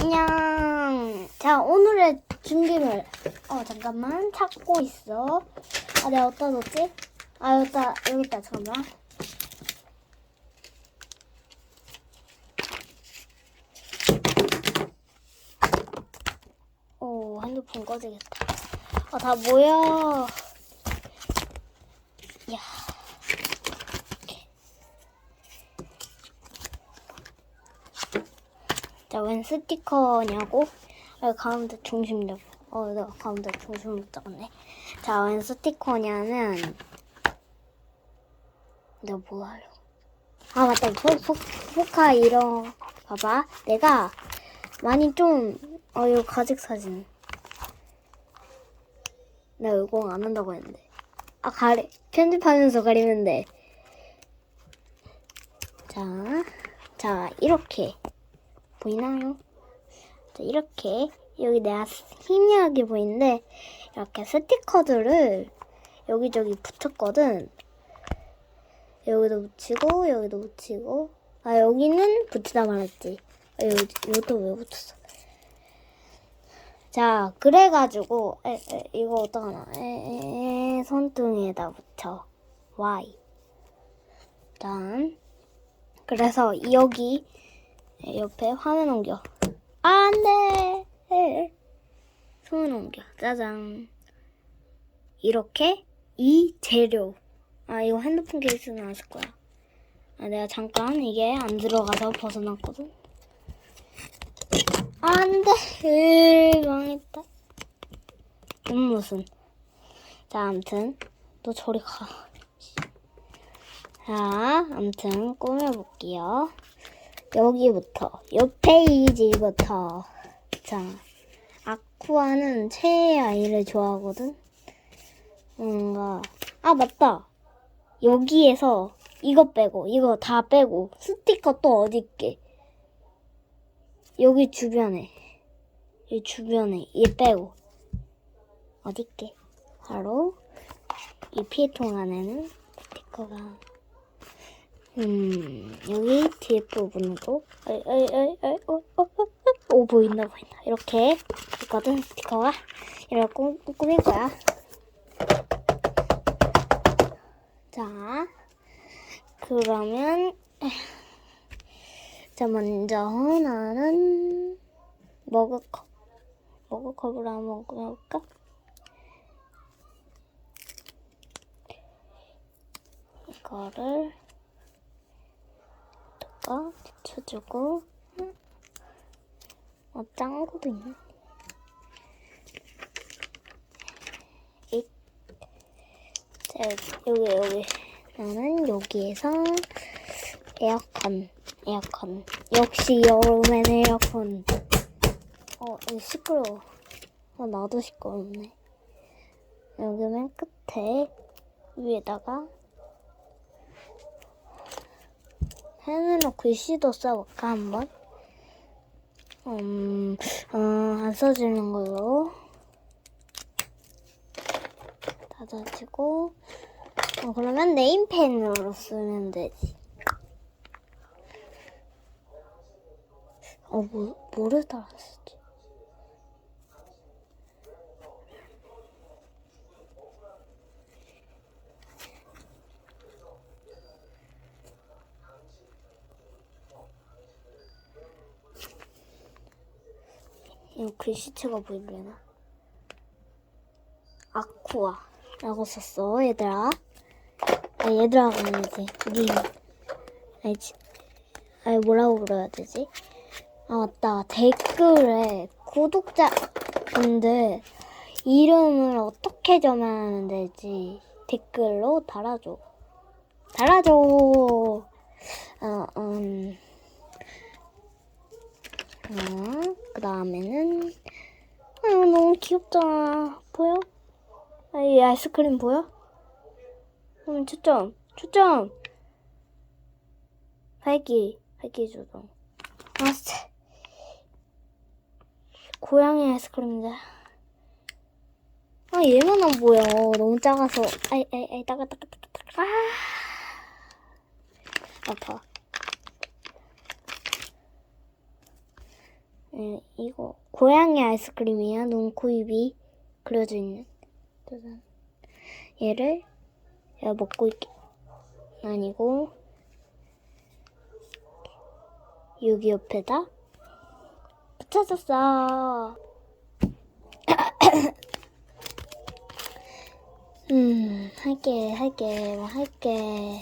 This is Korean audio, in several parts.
안녕. 자, 오늘의 준비물. 어, 잠깐만. 찾고 있어. 아, 내가 어디다 뒀지? 아, 여기다, 여기 있다. 잠깐만. 오, 핸드폰 꺼지겠다. 아, 다 모여. 야. 자, 웬 스티커냐고? 아, 가운데 중심 잡. 어, 내가 가운데 중심 못 잡았네. 자, 웬 스티커냐면 내가 뭐 하려고? 아, 맞다. 포, 포, 포카 이런 봐봐. 내가 많이 좀 어, 이거 가직 사진. 내가 이거 안 한다고 했는데. 아, 가리 편집하면서 가리면 돼. 자, 자, 이렇게. 보이나요? 자, 이렇게 여기 내가 희미하게 보이는데 이렇게 스티커들을 여기저기 붙였거든. 여기도 붙이고 여기도 붙이고 아 여기는 붙이다 말았지. 아, 여기 이것도 왜 붙였어? 자 그래가지고 에, 에, 이거 어떡하나? 에, 에, 에, 손등에다 붙여. Y. 짠. 그래서 여기 옆에 화면 옮겨. 아, 안 돼! 화면 옮겨. 짜잔. 이렇게 이 재료. 아, 이거 핸드폰 케이스 나왔을 거야. 아, 내가 잠깐 이게 안 들어가서 벗어났거든. 아, 안 돼! 으, 망했다. 음, 무슨. 자, 암튼. 너 저리 가. 자, 암튼 꾸며볼게요. 여기부터 옆 페이지부터. 자 아쿠아는 최애 아이를 좋아하거든? 뭔가 아 맞다. 여기에서 이거 빼고 이거 다 빼고 스티커 또 어디 있게? 여기 주변에. 이 주변에 이 빼고. 어디 있게? 바로 이 피통 안에는 스티커가 음, 여기 부분으로, 에이, 에이, 에이, 에이, 어, 어, 어, 어, 오, 보인다, 보인다. 이렇게 있거든, 스티커가. 이렇게 꾸, 꾸밀 거야. 자, 그러면, 자, 먼저 나는 머그컵. 머그컵으로 한번 꾸며볼까? 이거를 거 붙여주고. 어 짱구도 있네. 이 자, 여기 여기. 나는 여기에서 에어컨 에어컨. 역시 여름엔 에어컨. 어 시끄러워. 어 나도 시끄럽네. 여기 맨 끝에 위에다가 펜으로 글씨도 써볼까 한번? 음, 어, 안 써지는 걸로 닫아지고 어, 그러면 네임펜으로 쓰면 되지. 어, 뭐, 뭐를 달았지? 이 글씨체가 보이려나? 아쿠아라고 썼어, 얘들아. 아, 얘들아가 아니지. 님. 아니지. 아니, 뭐라고 불러야 되지? 아, 맞다. 댓글에 구독자분들 이름을 어떻게 정하면 되지? 댓글로 달아줘. 달아줘. 어, 음. 어, 그 다음에는, 아, 귀엽잖아. 보여? 아, 이 아이스크림 보여? 음, 초점, 초점! 활기, 활기 조정. 아. 고양이 아이스크림인데. 아, 얘만 안 보여. 너무 작아서. 아이, 아이, 아이, 따가, 따가, 따가, 따가. 아. 아파. 네, 이거 고양이 아이스크림이야. 눈, 코, 입이 그려져 있는. 짜잔. 얘를 내가 먹고 있게 아니고 여기 옆에다 붙여줬어. 음, 할게, 할게, 뭐 할게.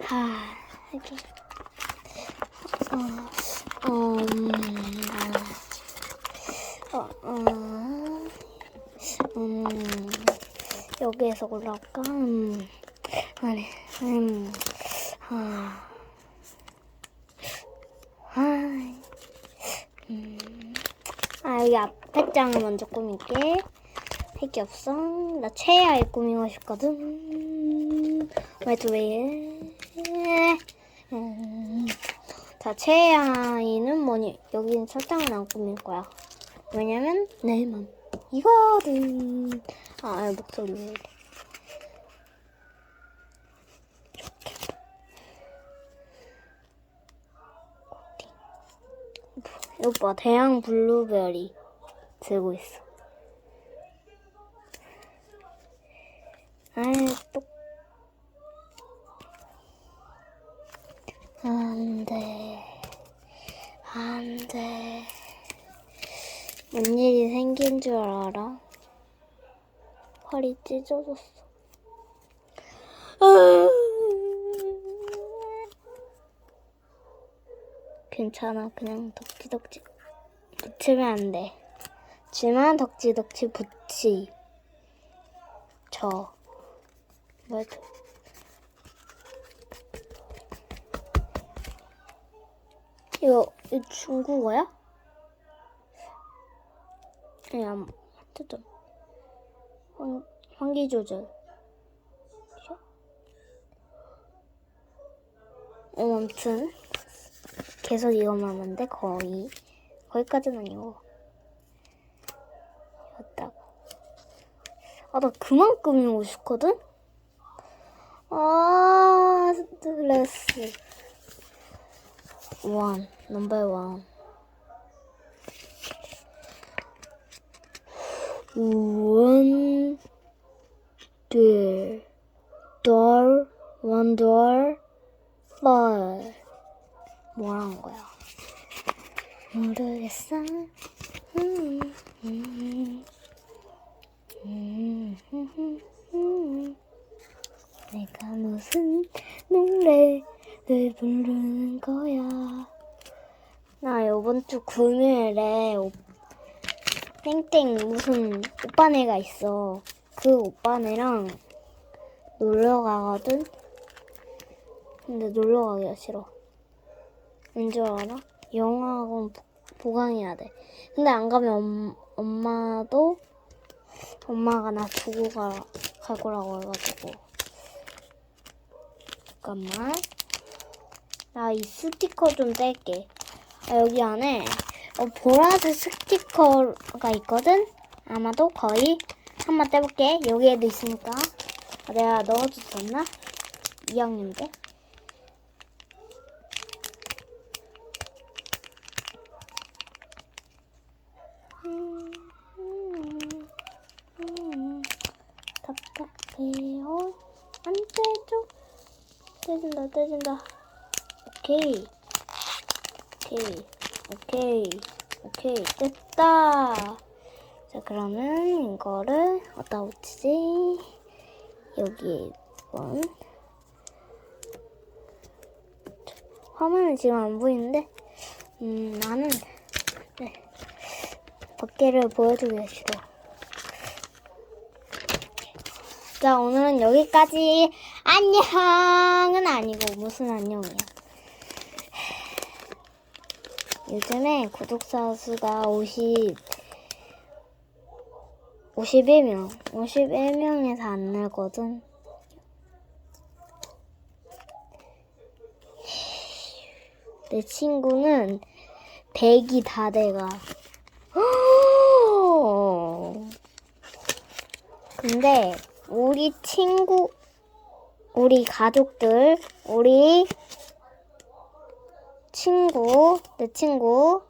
하, 할게. 어, 어, 음, 아, 어, 어, 음, 여기에서 올라올까? 음, 아니, 음, 아, 아, 음, 아, 여기 앞에 장을 먼저 꾸밀게. 할 게 없어. 나 최애아이 꾸미고 싶거든. 왜 또 왜? 음. 자, 최애아이는 뭐니? 여기는 설탕을 안 꾸밀 거야. 왜냐면 내 맘. 이거든. 아, 목소리 왜 이래. 봐, 대양 블루베리 들고 있어. 아이, 또. 안 돼. 안 돼. 뭔 일이 생긴 줄 알아? 팔이 찢어졌어. 아. 괜찮아. 그냥 덕지덕지 붙이면 안 돼. 지만 덕지덕지 붙이. 저. 맞아. 이거, 이거 중국어야? 그냥 어쨌든 환, 환기 조절. 어, 아무튼 계속 이거만 하는데 거의 거기까지는 아니고 여기다가 아나 그만 꾸미고 싶거든. 아 스트레스. 원 넘버 원. 원, 둘, 돌, 원 돌, 뻘. 뭐라는 거야? 모르겠어. 음, 음, 음, 음, 음, 음. 내가 무슨 노래 를 부르는 거야? 나 요번 주 금요일에 오- 땡땡 무슨 오빠네가 있어. 그 오빠네랑 놀러 가거든. 근데 놀러 가기가 싫어. 왠지 알아? 영어학원 보- 보강해야 돼. 근데 안 가면 엄, 엄마도 엄마가 나 두고 가, 갈 거라고 해가지고. 잠깐만. 나 이 스티커 좀 뗄게. 아, 여기 안에 어, 보라색 스티커가 있거든? 아마도 거의 한번 떼볼게. 여기에도 있으니까. 아, 내가 넣어줬었나? 2학년 때? 음, 음, 음. 답답해요. 안 떼줘. 떼진다, 떼진다. 오케이. 오케이. 오케이. 오케이. 됐다. 자, 그러면 이거를 어디다 붙이지? 여기에 이건. 화면은 지금 안 보이는데, 음, 나는, 네. 밖에를 보여주기가 싫어. 자, 오늘은 여기까지. 안녕은 아니고, 무슨 안녕이야. 요즘에 구독자 수가 50, 51명. 51명에서 안 늘거든. 내 친구는 100이 다 돼가. 근데 우리 친구, 우리 가족들, 우리 친구, 내 친구,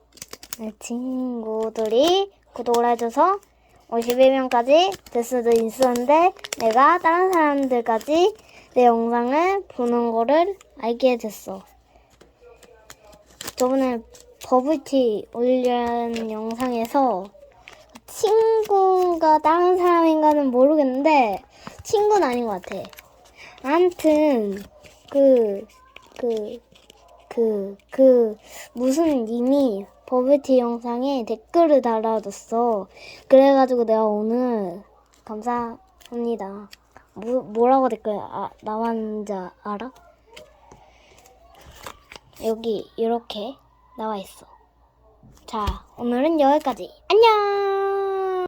내 친구들이 구독을 해줘서 51명까지 될 수도 있었는데 내가 다른 사람들까지 내 영상을 보는 거를 알게 됐어. 저번에 버블티 올린 영상에서 친구가 다른 사람인가는 모르겠는데 친구는 아닌 것 같아. 아무튼 그 그, 그, 그, 무슨 님이 버블티 영상에 댓글을 달아줬어. 그래가지고 내가 오늘 감사합니다. 뭐, 뭐라고 댓글 아, 나왔는지 알아? 여기 이렇게 나와 있어. 자, 오늘은 여기까지. 안녕!